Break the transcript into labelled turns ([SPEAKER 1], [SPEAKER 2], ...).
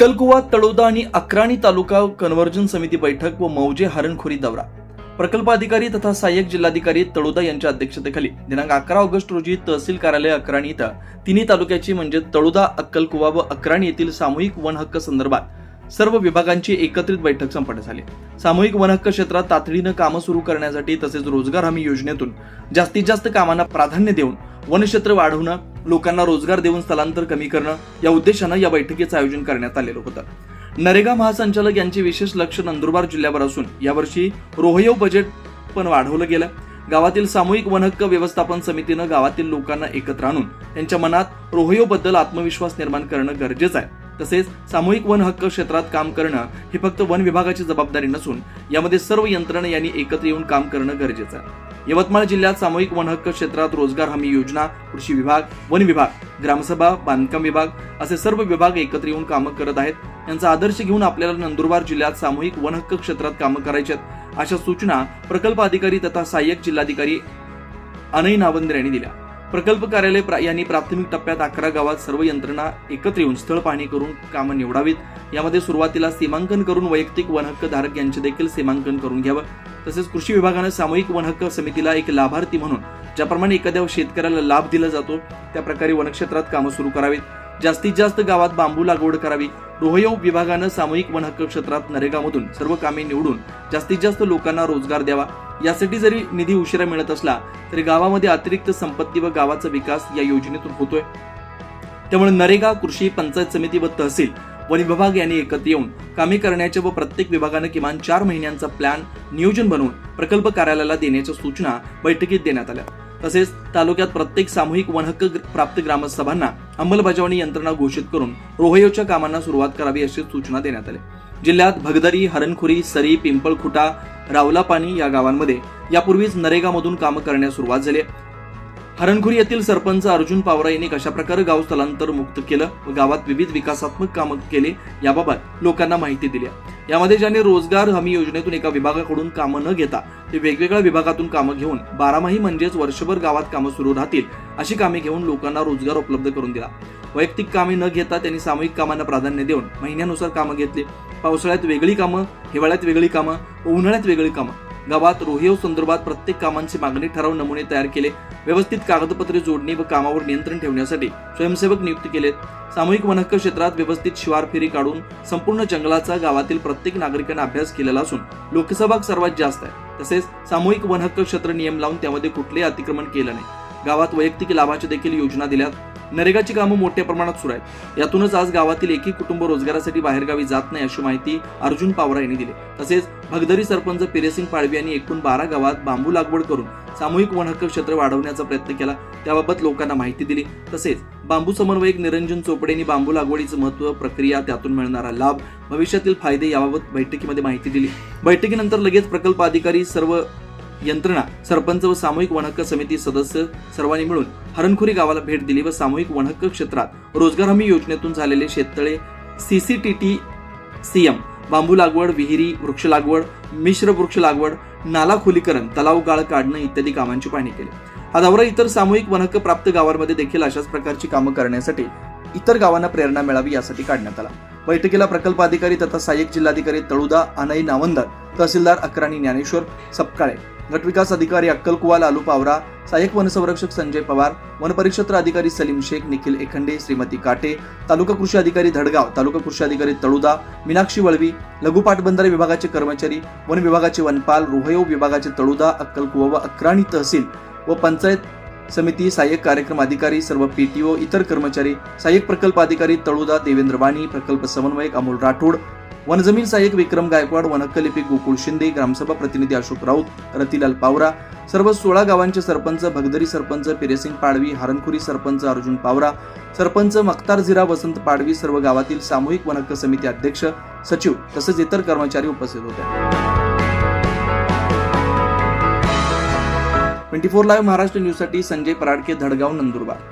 [SPEAKER 1] अक्कलकुवा तळोदा आणि अक्राणी तालुका कन्व्हर्जन समिती बैठक व मौजे हरणखोरी दौरा. प्रकल्प अधिकारी तथा सहाय्यक जिल्हाधिकारी तळोदा यांच्या अध्यक्षतेखाली दिनांक अकरा ऑगस्ट रोजी तहसील कार्यालय अक्राणी इथं तिन्ही तालुक्याची म्हणजे तळोदा अक्कलकुवा व अक्राणी येथील सामूहिक वन हक्क संदर्भात सर्व विभागांची एकत्रित बैठक संपन्न झाली. सामूहिक वनहक्क क्षेत्रात तातडीनं कामं सुरू करण्यासाठी तसेच रोजगार हमी योजनेतून जास्तीत जास्त कामांना प्राधान्य देऊन वनक्षेत्र वाढवणं लोकांना रोजगार देऊन स्थलांतर कमी करणं या उद्देशानं या बैठकीचं आयोजन करण्यात आलेलं होतं. नरेगा महासंचालक यांचे विशेष लक्ष नंदुरबार जिल्ह्यावर असून यावर्षी रोहयो बजेट पण वाढवलं गेलं. गावातील सामूहिक वनहक्क व्यवस्थापन समितीनं गावातील लोकांना एकत्र आणून त्यांच्या मनात रोहयोबद्दल आत्मविश्वास निर्माण करणं गरजेचं आहे. तसेच सामूहिक वन हक्क क्षेत्रात काम करणं ही फक्त वन विभागाची जबाबदारी नसून यामध्ये सर्व यंत्रणा यांनी एकत्र येऊन काम करणं गरजेचं आहे. यवतमाळ जिल्ह्यात सामूहिक वनहक्क क्षेत्रात रोजगार हमी योजना कृषी विभाग वन विभाग ग्रामसभा बांधकाम विभाग असे सर्व विभाग एकत्र येऊन कामं करत आहेत. यांचा आदर्श घेऊन आपल्याला नंदुरबार जिल्ह्यात सामूहिक वनहक्क क्षेत्रात कामं करायची आहेत अशा सूचना प्रकल्प अधिकारी तथा सहाय्यक जिल्हाधिकारी अनय नावंदर यांनी दिल्या. प्रकल्प कार्यालय प्रा- यांनी प्राथमिक टप्प्यात अकरा गावात सर्व यंत्रणा एकत्र येऊन स्थळ पाहणी करून कामं निवडावीत. यामध्ये सुरुवातीला सीमांकन करून वैयक्तिक वनहक्क धारक यांचे देखील सीमांकन करून घ्यावं. तसेच कृषी विभागानं सामूहिक वन हक्क समितीला एक लाभार्थी म्हणून ज्याप्रमाणे एखाद्या शेतकऱ्याला लाभ दिला जातो त्या प्रकारे वनक्षेत्रात कामं सुरू करावीत. जास्तीत जास्त गावात बांबू लागवड करावी. रोहयो विभागानं सामूहिक वन हक्क क्षेत्रात नरेगामधून सर्व कामे निवडून जास्तीत जास्त लोकांना रोजगार द्यावा. यासाठी जरी निधी उशिरा मिळत असला तरी गावामध्ये अतिरिक्त संपत्ती व गावाचा विकास या योजनेतून होतोय. त्यामुळे नरेगा कृषी पंचायत समिती व तहसील वन विभाग यांनी एकत्र येऊन कामे करण्याचे व प्रत्येक विभागानं किमान चार महिन्यांचा प्लॅन नियोजन बनवून प्रकल्प कार्यालयाला देण्याच्या सूचना बैठकीत देण्यात आल्या. तसेच तालुक्यात प्रत्येक सामूहिक वनहक्क प्राप्त ग्रामसभांना अंमलबजावणी यंत्रणा घोषित करून रोहयोच्या कामांना सुरुवात करावी अशी सूचना देण्यात आल्या. जिल्ह्यात भगदरी हरणखुरी सरी पिंपळखुटा रावलापाणी या गावांमध्ये यापूर्वीच नरेगामधून कामं करण्यास सुरुवात झाली हरणखुरी येथील सरपंच अर्जुन पावरा यांनी कशा प्रकारे गाव स्थलांतर मुक्त केलं व गावात विविध विकासात्मक कामं केले याबाबत लोकांना माहिती दिली. यामध्ये ज्यांनी रोजगार हमी योजनेतून एका विभागाकडून कामं न घेता ते वेगवेगळ्या विभागातून कामं घेऊन बारामाही म्हणजेच वर्षभर गावात कामं सुरू राहतील अशी कामे घेऊन लोकांना रोजगार उपलब्ध करून दिला. वैयक्तिक कामे न घेता त्यांनी सामूहिक कामांना प्राधान्य देऊन महिन्यानुसार कामं घेतली. पावसाळ्यात वेगळी कामं हिवाळ्यात वेगळी कामं उन्हाळ्यात वेगळी कामं. गावात रोहियो संदर्भात प्रत्येक कामांची मागणी ठराव नमुने तयार केले. व्यवस्थित कागदपत्रे जोडणी व कामावर नियंत्रण ठेवण्यासाठी स्वयंसेवक नियुक्त केलेत. सामूहिक वनहक्क क्षेत्रात व्यवस्थित शिवार फेरी काढून संपूर्ण जंगलाचा गावातील प्रत्येक नागरिकांना अभ्यास केलेला असून लोकसहभाग सर्वात जास्त आहे. तसेच सामूहिक वनहक्क क्षेत्र नियम लावून त्यामध्ये कुठलेही अतिक्रमण केलं नाही. गावात वैयक्तिक लाभाच्या देखील योजना दिल्यात. नरेगाची कामं मोठ्या प्रमाणात सुरू आहेत. यातूनच आज गावातील एकही कुटुंब रोजगारासाठी बाहेरगावी जात नाही अशी माहिती अर्जुन पावरा यांनी दिली. तसेच भगदरी सरपंच पिरेसिंग पाडवी यांनी एकूण बारा गावात बांबू लागवड करून सामूहिक वनहक्क क्षेत्र वाढवण्याचा प्रयत्न केला. त्याबाबत लोकांना माहिती दिली. तसेच बांबू समन्वयक निरंजन चोपडे यांनी बांबू लागवडीचं महत्त्व प्रक्रिया त्यातून मिळणारा लाभ भविष्यातील फायदे याबाबत बैठकीमध्ये माहिती दिली. बैठकीनंतर लगेच प्रकल्प अधिकारी सर्व यंत्रणा सरपंच व सामूहिक वनहक्क समिती सदस्य सर्वांनी मिळून हरणखुरी गावाला भेट दिली व सामूहिक वनहक्क क्षेत्रात रोजगार हमी योजनेतून झालेले शेततळे सीसीटीटी सीएम बांबू लागवड विहिरी वृक्ष लागवड मिश्र वृक्ष लागवड नाला खोलीकरण तलाव गाळ काढणं इत्यादी कामांची पाहणी केली. हा दौरा इतर सामूहिक वनहक्क प्राप्त गावांमध्ये देखील अशाच प्रकारची कामं करण्यासाठी इतर गावांना प्रेरणा मिळावी यासाठी काढण्यात आला. बैठकीला प्रकल्प अधिकारी तथा सहाय्यक जिल्हाधिकारी तळुदा अनई नावंदर तहसीलदार अकराणी ज्ञानेश्वर सपकाळे गटविकास अधिकारी अक्कलकुवा लालू पावरा सहाय्यक वनसंरक्षक संजय पवार वनपरिक्षेत्र अधिकारी सलीम शेख निखिल एखंडे श्रीमती काटे तालुका कृषी अधिकारी धडगाव तालुका कृषी अधिकारी तळुदा मीनाक्षी वळवी लघु पाटबंधारे विभागाचे कर्मचारी वन विभागाचे वनपाल रोहयो विभागाचे तळुदा अक्कलकुवा व अक्राणी तहसील व पंचायत समिती सहाय्यक कार्यक्रम अधिकारी सर्व पीटीओ इतर कर्मचारी सहाय्यक प्रकल्प अधिकारी तळुदा देवेंद्र वाणी प्रकल्प समन्वयक अमोल राठोड वनजमीन सहाय्यक विक्रम गायकवाड वनक्कलिपी गोकुळ शिंदे ग्रामसभा प्रतिनिधी अशोक राऊत रतिलाल पावरा सर्व सोळा गावांचे सरपंच भगदरी सरपंच पिरेसिंग पाडवी हरणखुरी सरपंच अर्जुन पावरा सरपंच मक्तार झिरा वसंत पाडवी सर्व गावातील सामूहिक वनहक्क समिती अध्यक्ष सचिव तसेच इतर कर्मचारी उपस्थित होते. ट्वेंटी फोर लाईव्ह महाराष्ट्र न्यूजसाठी संजय पराडके धडगाव नंदुरबार.